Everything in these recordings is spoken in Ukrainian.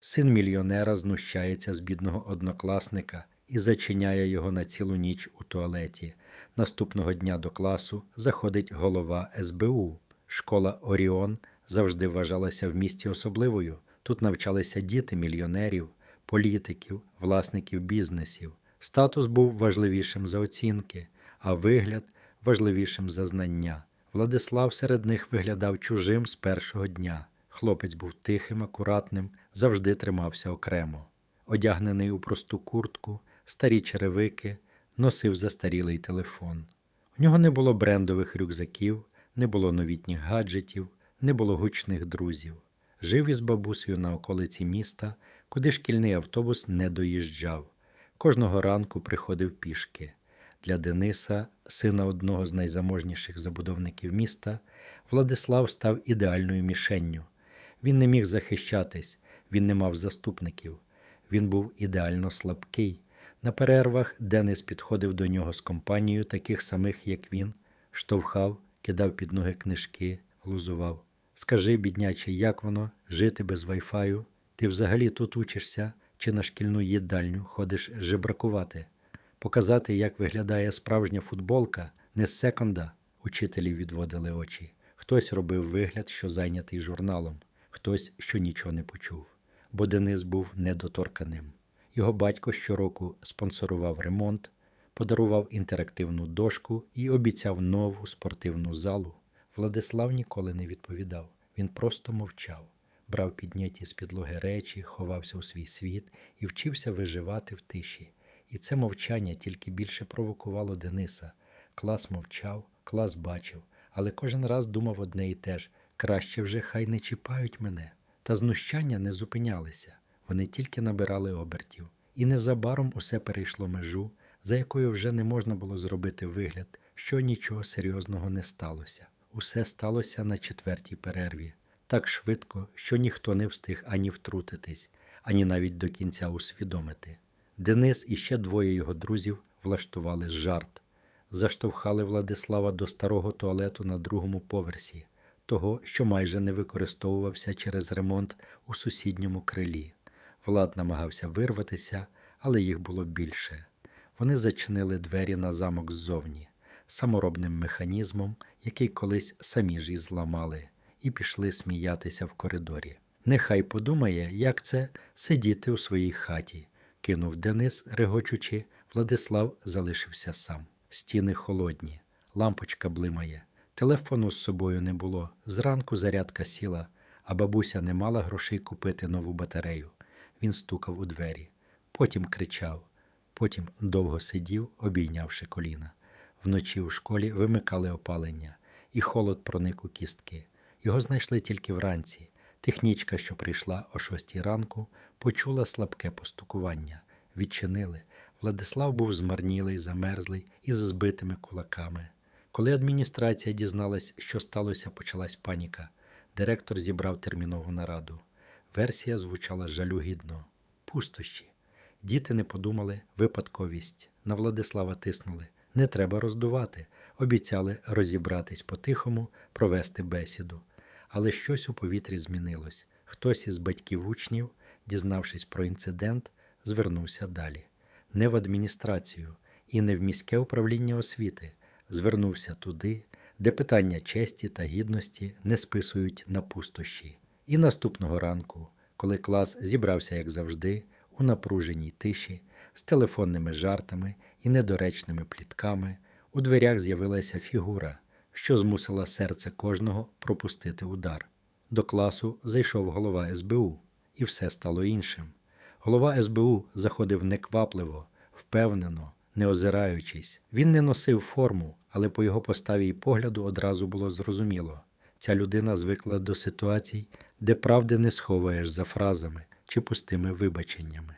Син мільйонера знущається з бідного однокласника і зачиняє його на цілу ніч у туалеті. Наступного дня до класу заходить голова СБУ. Школа Оріон завжди вважалася в місті особливою. Тут навчалися діти мільйонерів, політиків, власників бізнесів. Статус був важливішим за оцінки, а вигляд важливішим за знання. Владислав серед них виглядав чужим з першого дня. Хлопець був тихим, акуратним, завжди тримався окремо. Одягнений у просту куртку, старі черевики, носив застарілий телефон. У нього не було брендових рюкзаків, не було новітніх гаджетів, не було гучних друзів. Жив із бабусею на околиці міста, куди шкільний автобус не доїжджав. Кожного ранку приходив пішки. Для Дениса, сина одного з найзаможніших забудовників міста, Владислав став ідеальною мішенню. Він не міг захищатись, він не мав заступників. Він був ідеально слабкий. На перервах Денис підходив до нього з компанією таких самих, як він, штовхав, кидав під ноги книжки, глузував. Скажи, бідняче, як воно жити без вайфаю? Ти взагалі тут учишся чи на шкільну їдальню ходиш жебракувати? Показати, як виглядає справжня футболка, не з секонда. Учителі відводили очі. Хтось робив вигляд, що зайнятий журналом, хтось, що нічого не почув, бо Денис був недоторканим. Його батько щороку спонсорував ремонт, подарував інтерактивну дошку і обіцяв нову спортивну залу. Владислав ніколи не відповідав. Він просто мовчав, брав підняті з підлоги речі, ховався у свій світ і вчився виживати в тиші. І це мовчання тільки більше провокувало Дениса. Клас мовчав, клас бачив, але кожен раз думав одне і те ж краще вже хай не чіпають мене. Та знущання не зупинялися, вони тільки набирали обертів. І незабаром усе перейшло межу, за якою вже не можна було зробити вигляд, що нічого серйозного не сталося. Усе сталося на четвертій перерві, так швидко, що ніхто не встиг ані втрутитись, ані навіть до кінця усвідомити. Денис і ще двоє його друзів влаштували жарт, заштовхали Владислава до старого туалету на другому поверсі, того, що майже не використовувався через ремонт у сусідньому крилі. Влад намагався вирватися, але їх було більше. Вони зачинили двері на замок ззовні, саморобним механізмом, який колись самі ж і зламали, і пішли сміятися в коридорі. Нехай подумає, як це сидіти у своїй хаті, кинув Денис, регочучи, Владислав залишився сам. Стіни холодні, лампочка блимає. Телефону з собою не було. Зранку зарядка сіла, а бабуся не мала грошей купити нову батарею. Він стукав у двері, потім кричав, потім довго сидів, обійнявши коліна. Вночі у школі вимикали опалення, і холод проник у кістки. Його знайшли тільки вранці. Технічка, що прийшла о шостій ранку, почула слабке постукування. Відчинили. Владислав був змарнілий, замерзлий і з збитими кулаками. Коли адміністрація дізналась, що сталося, почалась паніка. Директор зібрав термінову нараду. Версія звучала жалюгідно. Пустощі. Діти не подумали, випадковість. На Владислава тиснули. Не треба роздувати. Обіцяли розібратись по-тихому, провести бесіду. Але щось у повітрі змінилось. Хтось із батьків учнів, дізнавшись про інцидент, звернувся далі. Не в адміністрацію і не в міське управління освіти. Звернувся туди, де питання честі та гідності не списують на пустощі. І наступного ранку, коли клас зібрався, як завжди, у напруженій тиші, з телефонними жартами і недоречними плітками, у дверях з'явилася фігура, що змусила серце кожного пропустити удар. До класу зайшов голова СБУ, і все стало іншим. Голова СБУ заходив неквапливо, впевнено, не озираючись. Він не носив форму, але по його поставі і погляду одразу було зрозуміло. Ця людина звикла до ситуацій, де правди не сховаєш за фразами чи пустими вибаченнями.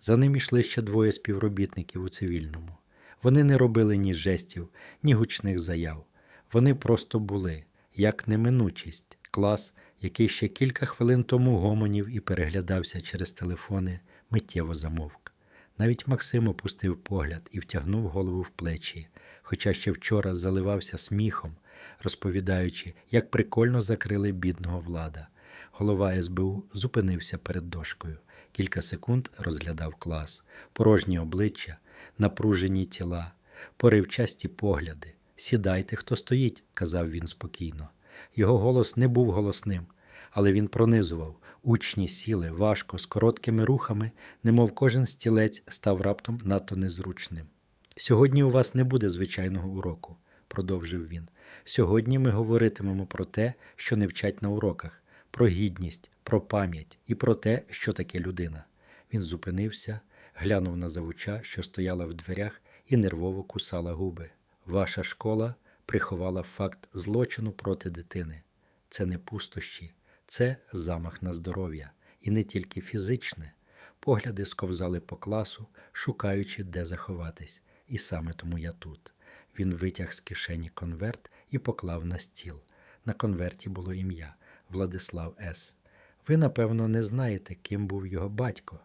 За ним йшли ще двоє співробітників у цивільному. Вони не робили ні жестів, ні гучних заяв. Вони просто були, як неминучість, клас, який ще кілька хвилин тому гомонів і переглядався через телефони, миттєво замовк. Навіть Максим опустив погляд і втягнув голову в плечі, хоча ще вчора заливався сміхом, розповідаючи, як прикольно закрили бідного влада. Голова СБУ зупинився перед дошкою. Кілька секунд розглядав клас, порожні обличчя, напружені тіла, поривчасті погляди. Сідайте, хто стоїть, казав він спокійно. Його голос не був голосним, але він пронизував. Учні сіли важко, з короткими рухами, немов кожен стілець став раптом надто незручним. Сьогодні у вас не буде звичайного уроку, продовжив він. Сьогодні ми говоритимемо про те, що не вчать на уроках, про гідність, про пам'ять і про те, що таке людина. Він зупинився, глянув на завуча, що стояла в дверях, і нервово кусала губи. Ваша школа приховала факт злочину проти дитини. Це не пустощі, це замах на здоров'я, і не тільки фізичне. Погляди сковзали по класу, шукаючи, де заховатись, і саме тому я тут. Він витяг з кишені конверт і поклав на стіл. На конверті було ім'я Владислав С. Ви, напевно, не знаєте, ким був його батько.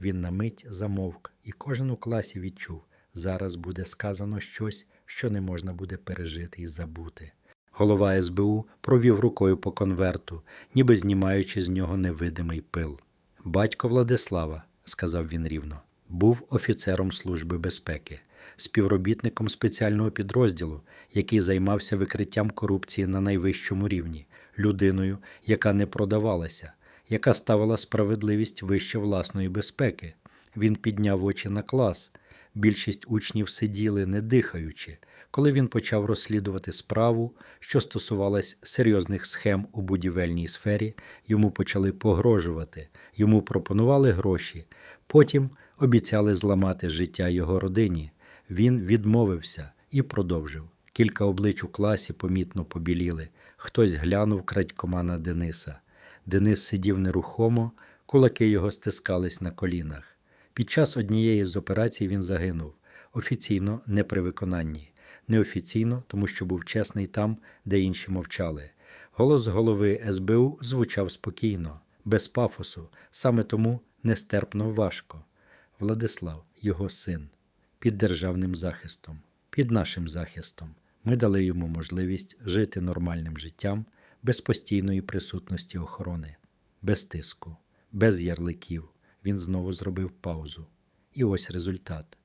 Він на мить замовк, і кожен у класі відчув зараз буде сказано щось, що не можна буде пережити і забути. Голова СБУ провів рукою по конверту, ніби знімаючи з нього невидимий пил. Батько Владислава, сказав він рівно, був офіцером Служби безпеки, співробітником спеціального підрозділу, який займався викриттям корупції на найвищому рівні, людиною, яка не продавалася, яка ставила справедливість вище власної безпеки. Він підняв очі на клас. Більшість учнів сиділи, не дихаючи, коли він почав розслідувати справу, що стосувалась серйозних схем у будівельній сфері, йому почали погрожувати, йому пропонували гроші, потім обіцяли зламати життя його родині. Він відмовився і продовжив. Кілька облич у класі помітно побіліли. Хтось глянув крадькома на Дениса. Денис сидів нерухомо, кулаки його стискались на колінах. Під час однієї з операцій він загинув офіційно не при виконанні, неофіційно, тому що був чесний там, де інші мовчали. Голос голови СБУ звучав спокійно, без пафосу, саме тому нестерпно важко. Владислав, його син, під державним захистом, під нашим захистом. Ми дали йому можливість жити нормальним життям без постійної присутності охорони, без тиску, без ярликів. Він знову зробив паузу. І ось результат.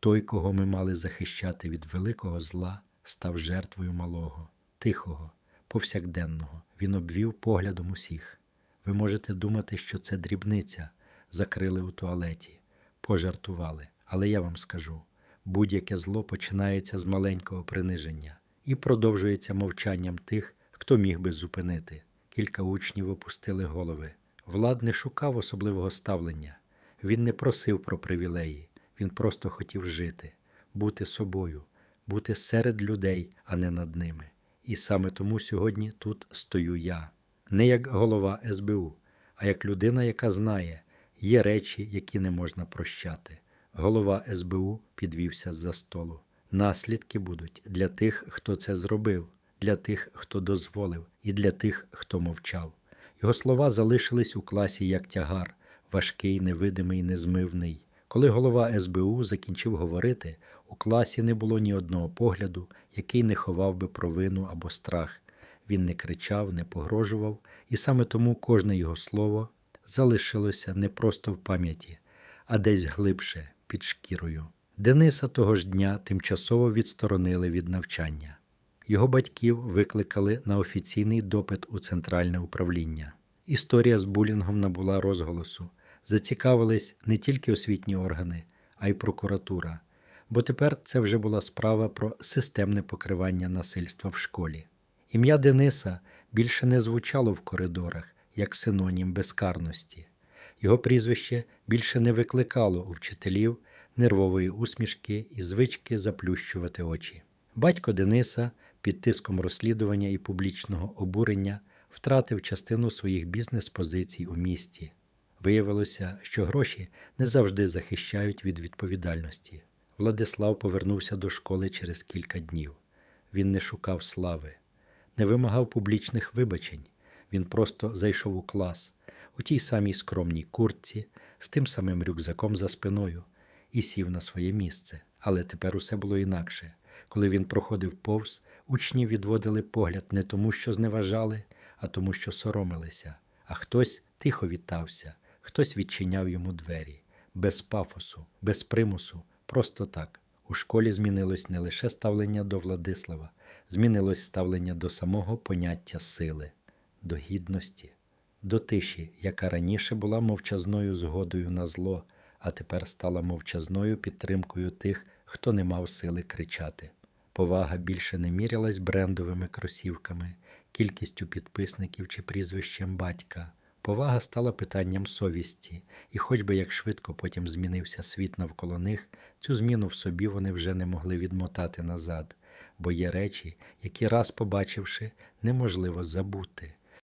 Той, кого ми мали захищати від великого зла, став жертвою малого, тихого, повсякденного. Він обвів поглядом усіх. Ви можете думати, що це дрібниця, закрили у туалеті, пожартували. Але я вам скажу: будь-яке зло починається з маленького приниження і продовжується мовчанням тих, хто міг би зупинити. Кілька учнів опустили голови. Влад не шукав особливого ставлення, він не просив про привілеї, він просто хотів жити, бути собою, бути серед людей, а не над ними. І саме тому сьогодні тут стою я, не як голова СБУ, а як людина, яка знає, є речі, які не можна прощати. Голова СБУ підвівся з-за столу. Наслідки будуть для тих, хто це зробив, для тих, хто дозволив, і для тих, хто мовчав. Його слова залишились у класі як тягар, важкий, невидимий, незмивний. Коли голова СБУ закінчив говорити, у класі не було ні одного погляду, який не ховав би провину або страх. Він не кричав, не погрожував, і саме тому кожне його слово залишилося не просто в пам'яті, а десь глибше, під шкірою. Дениса того ж дня тимчасово відсторонили від навчання. Його батьків викликали на офіційний допит у центральне управління. Історія з булінгом набула розголосу. Зацікавились не тільки освітні органи, а й прокуратура, бо тепер це вже була справа про системне покривання насильства в школі. Ім'я Дениса більше не звучало в коридорах як синонім безкарності. Його прізвище більше не викликало у вчителів нервової усмішки і звички заплющувати очі. Батько Дениса під тиском розслідування і публічного обурення втратив частину своїх бізнес-позицій у місті. Виявилося, що гроші не завжди захищають від відповідальності. Владислав повернувся до школи через кілька днів. Він не шукав слави, не вимагав публічних вибачень. Він просто зайшов у клас у тій самій скромній куртці, з тим самим рюкзаком за спиною, і сів на своє місце. Але тепер усе було інакше. Коли він проходив повз, учні відводили погляд не тому, що зневажали, а тому, що соромилися. а хтось тихо вітався, хтось відчиняв йому двері, без пафосу, без примусу, просто так. У школі змінилось не лише ставлення до Владислава, змінилось ставлення до самого поняття сили, до гідності, до тиші, яка раніше була мовчазною згодою на зло, а тепер стала мовчазною підтримкою тих, хто не мав сили кричати. Повага більше не мірялась брендовими кросівками, кількістю підписників чи прізвищем батька. Повага стала питанням совісті, і хоч би як швидко потім змінився світ навколо них, цю зміну в собі вони вже не могли відмотати назад, бо є речі, які раз побачивши, неможливо забути.